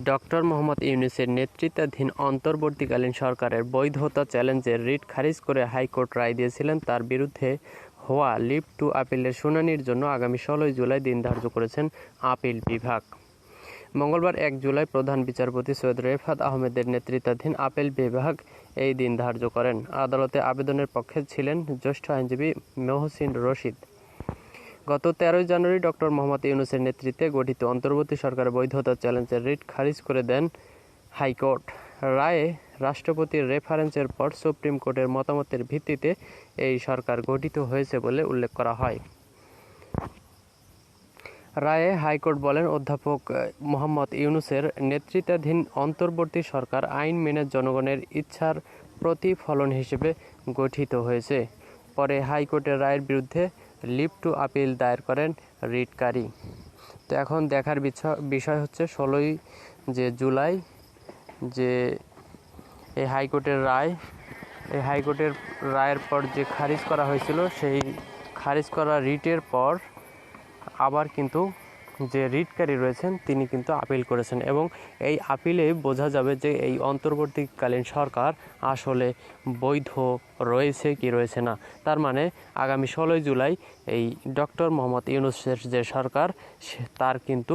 Doctor Mohammad ইউনুসের নেতৃত্বাধীন অন্তর্বর্তীকালীন সরকারের বৈধতা চ্যালেঞ্জের রিট খারিজ করে হাইকোর্ট রায় দিয়েছিলেন। তার বিরুদ্ধে হওয়া লিভ টু আপিলের শুনানির জন্য আগামী ষোলোই জুলাই দিন ধার্য করেছেন আপিল বিভাগ। মঙ্গলবার এক জুলাই প্রধান বিচারপতি সৈয়দ রেফাত আহমেদের নেতৃত্বাধীন আপিল বিভাগ এই দিন ধার্য করেন। আদালতে আবেদনের পক্ষে ছিলেন জ্যেষ্ঠ আইনজীবী মহসিন রশিদ। গত তেরোই জানুয়ারি ডক্টর মোহাম্মদ ইউনুসের নেতৃত্বে গঠিত অন্তর্বর্তী সরকারের বৈধতা চ্যালেঞ্জের রিট খারিজ করে দেন হাইকোর্ট। রায়ে রাষ্ট্রপতির রেফারেন্সের পর সুপ্রিম কোর্টের মতামতের ভিত্তিতে এই সরকার গঠিত হয়েছে বলে উল্লেখ করা হয়। রায়ে হাইকোর্ট বলেন, অধ্যাপক মোহাম্মদ ইউনুসের নেতৃত্বাধীন অন্তর্বর্তী সরকার আইন মেনে জনগণের ইচ্ছার প্রতিফলন হিসেবে গঠিত হয়েছে। পরে হাইকোর্টের রায়ের বিরুদ্ধে লিভ টু আপিল দায়ের করেন রিটকারী তো এখন দেখার বিষয় হচ্ছে ষোলোই যে জুলাই যে এই হাইকোর্টের রায়, এই হাইকোর্টের রায়ের পর যে খারিজ করা হয়েছিল, সেই খারিজ করা রিটের পর আবার কিন্তু যে রিটকারী রয়েছেন, তিনি কিন্তু আপিল করেছেন এবং এই আপিলে বোঝা যাবে যে এই অন্তর্বর্তীকালীন সরকার আসলে বৈধ রয়েছে কি রয়েছে না। তার মানে আগামী ষোলোই জুলাই এই ডক্টর মোহাম্মদ ইউনুসের যে সরকার তার কিন্তু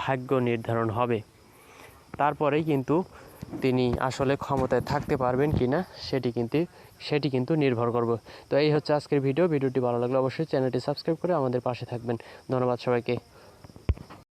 ভাগ্য নির্ধারণ হবে। তারপরেই কিন্তু তিনি আসলে ক্ষমতায় থাকতে পারবেন কি না, সেটি কিন্তু সেটি কিন্তু নির্ভর করবে। তো এই হচ্ছে আজকের ভিডিও। ভিডিওটি ভালো লাগলে অবশ্যই চ্যানেলটি সাবস্ক্রাইব করে আমাদের পাশে থাকবেন। ধন্যবাদ সবাইকে।